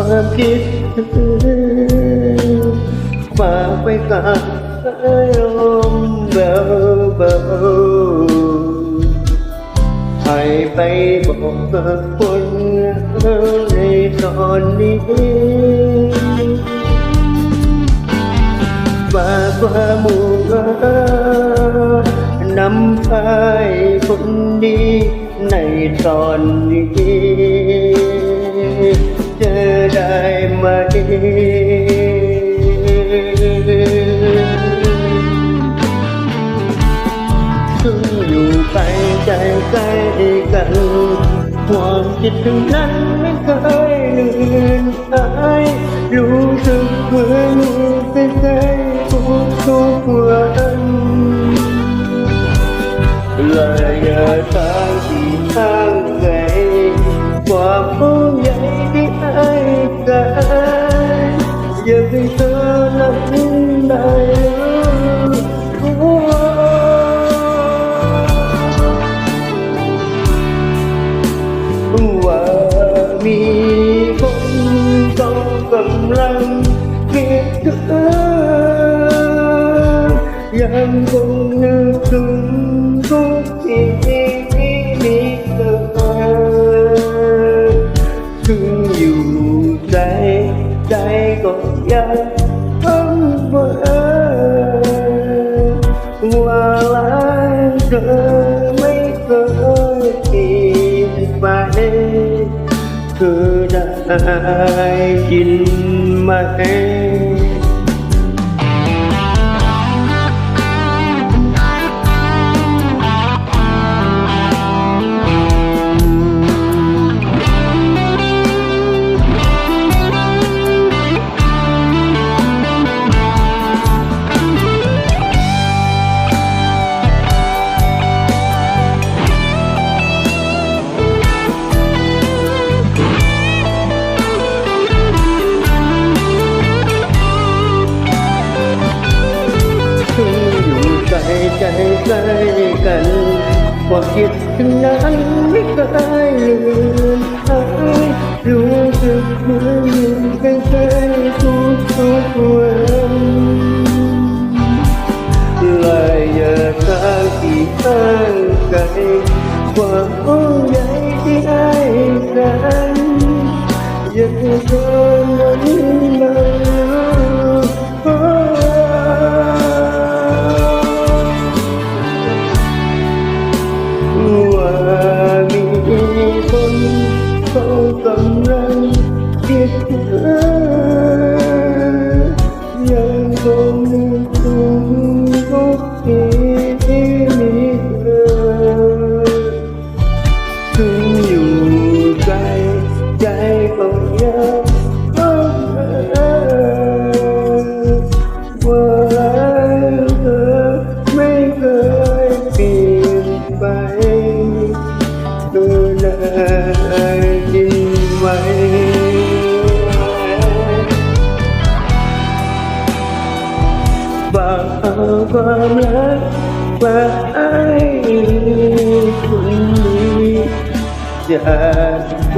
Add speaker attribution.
Speaker 1: ความคิดฝากไปกับอารมเบาเบาๆให้ไปบอกกับคนในตอนนี้ฝากความมุ่งนำพายคนดีในตอนนี้ึงอยู่ไกลใจใกล้กันความคิดถึงนั้นไม่เคยลือนหายรู้สึกเหมือนอยู่ กำลังคิดถึงยังคงนึกถึงทุกทีที่มีเธอถึงอยู่ใจ ใจก็ยังทำเมื่อว่าลายเธอไม่เคยเปลี่ยนไปเธอ ได้ยินไหม ความคิดถึงนั้นไม่เคยลืมหายรู้สึกเหมือนอยู่ใกล้ๆทุกทุกๆวัน คิ เอาความรักมากให้คนนี้จากค